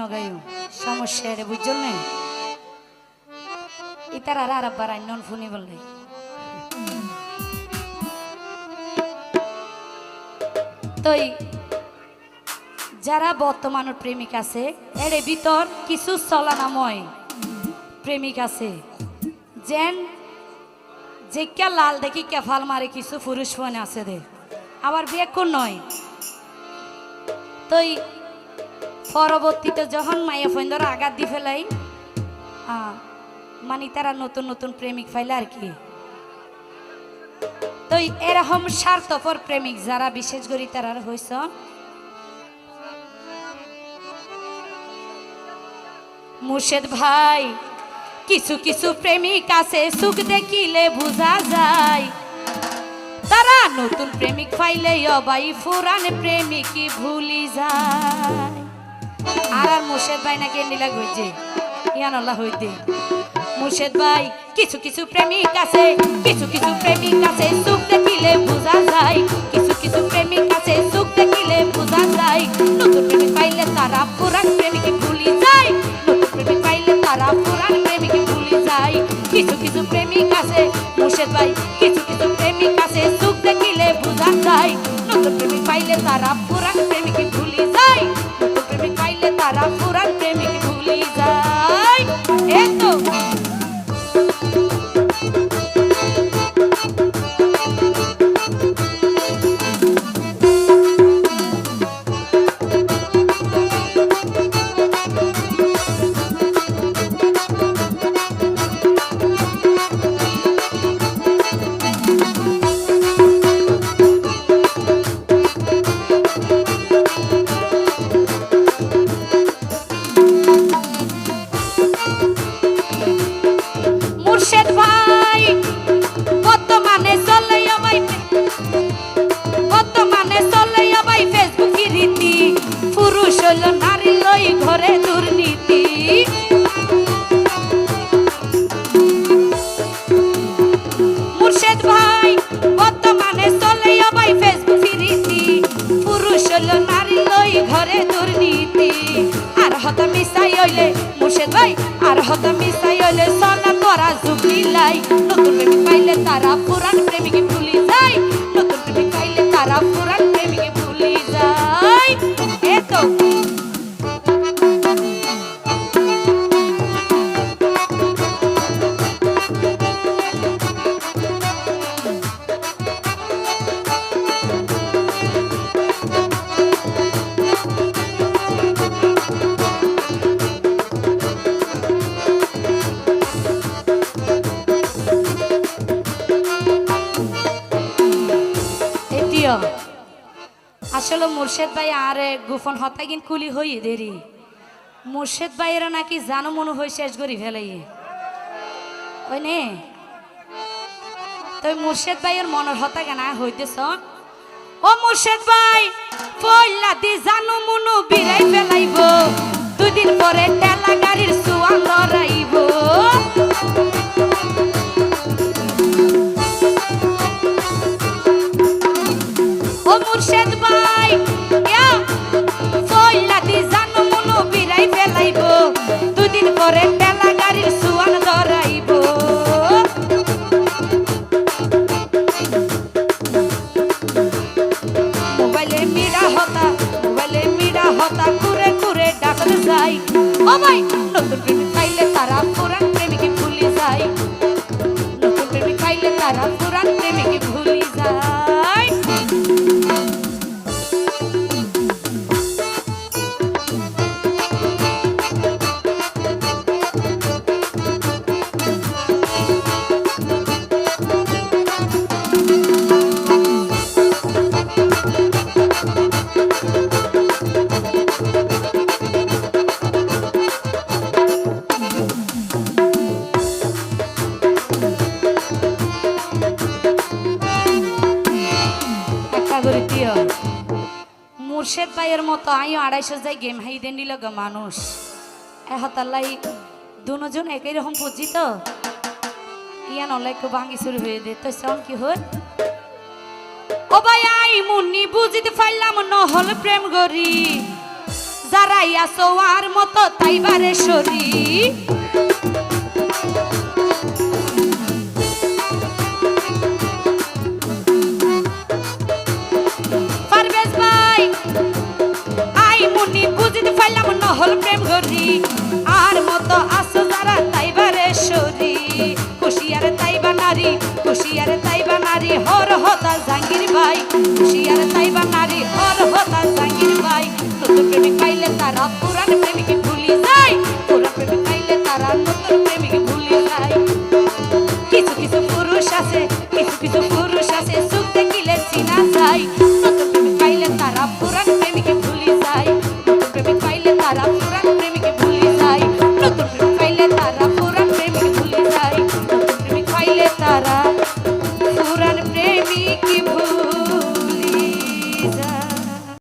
নগাইও। সমস্যা বুঝল না? ইতার আর আব্বার আইনন ফোনে বললে। তই যারা বর্তমানের প্রেমিক আছে, এর ভিতর কিছু চলানাময় প্রেমিক আছে। যেন যে কে লাল দেখি কেফাল মারে কিছু পুরুষ মনে আছে দে। আবার বিয়ে কোন নয়। তই পরবর্তীতে যখন মাইয়া ফোন ধরে আঘাত দি ফেলাই মানে তারা নতুন নতুন প্রেমিক ফাইলে আর কি। তো এরকম স্বার্থপর প্রেমিক যারা, বিশেষ করে তারা হয়েছ মুর্শেদ ভাই, কিছু কিছু প্রেমিক আছে, সুখ দেখিলে বোঝা যায়। তারা নতুন প্রেমিক পাইলে অবাই ফুরান প্রেমিক ভুলি যায়। আর আর মুর্শেদ ভাই নাকি নিলা গইছে ইয়ান আল্লাহ হইতে। মুর্শেদ ভাই, কিছু কিছু প্রেমিক আছে, কিছু কিছু প্রেমিক আছে, সুখ দেখিলে বোঝা যায়। কিছু কিছু প্রেমিক আছে, সুখ দেখিলে বোঝা যায়। নতুন প্রেমিক পাইলে তারা পুরান প্রেমিকে ভুলি যায়। নতুন প্রেমিক পাইলে তারা পুরান প্রেমিকে ভুলি যায়। কিছু কিছু প্রেমিক আছে, মুর্শেদ ভাই, কিছু কিছু প্রেমিক আছে, সুখ দেখিলে বোঝা যায়। নতুন প্রেমিক পাইলে তারা পাইলে তারা পুরান হইল নারী লই ঘরে দুর্নীতি। মুর্শেদ ভাই, বর্তমানে চলে ভাই ফেসবুক রীতি পুরুষ হইল নারী লই ঘরে দুর্নীতি। আর হত মিশাই হইলে, মুর্শেদ ভাই আর হত মিশাই হইলে সনা তোরা জুবিলাই নতুন এটিও আসলে মুর্শেদ ভাই আর গোপন হতাগিন কুলি হই দেরি। মুর্শেদ ভাইয়েরা নাকি জানো মনে হয় শেষ করি ফেলাই ওই নে। তো মুর্শেদ ভাইয়ের মনের হতা কেনা হইতেছ? ও মুর্শেদ ভাই পয়লা দি জানো মনু বিরাই ফেলাইব। দুদিন পরে টেলা গাড়ির পাইলে তারা পুরান প্রেমিকে ভুলে যায়। নতুন প্রেমিক পাইলে তারা দিও মুর্শেদ ভাইয়ের মতো আইও আড়াইশো যাই গেম হাই দেন নিল মানুষ। এহতাল্লাই দুজন একই রকম পুজি তো ইয়ান অলাই খুব ভাঙি শুরু হয়ে দে। তো সন কি হল? ও ভাই আই, মুন্নি বুঝিতে পারলাম নহল প্রেম গরি। যারাই আসো আর মতো তাইবারে সরি। নহল প্রেম গরি আর মতো আসো যারা তাইবারে সরি। খুশিয়ার তাইবা নারী খুশিয়ার তাইবা নারী। হর হতা জাঙ্গির ভাই খুশিয়ার তাইবা নারী। হর হতা জাঙ্গির ভাই। নতুন প্রেমিক পাইলে তারা পুরান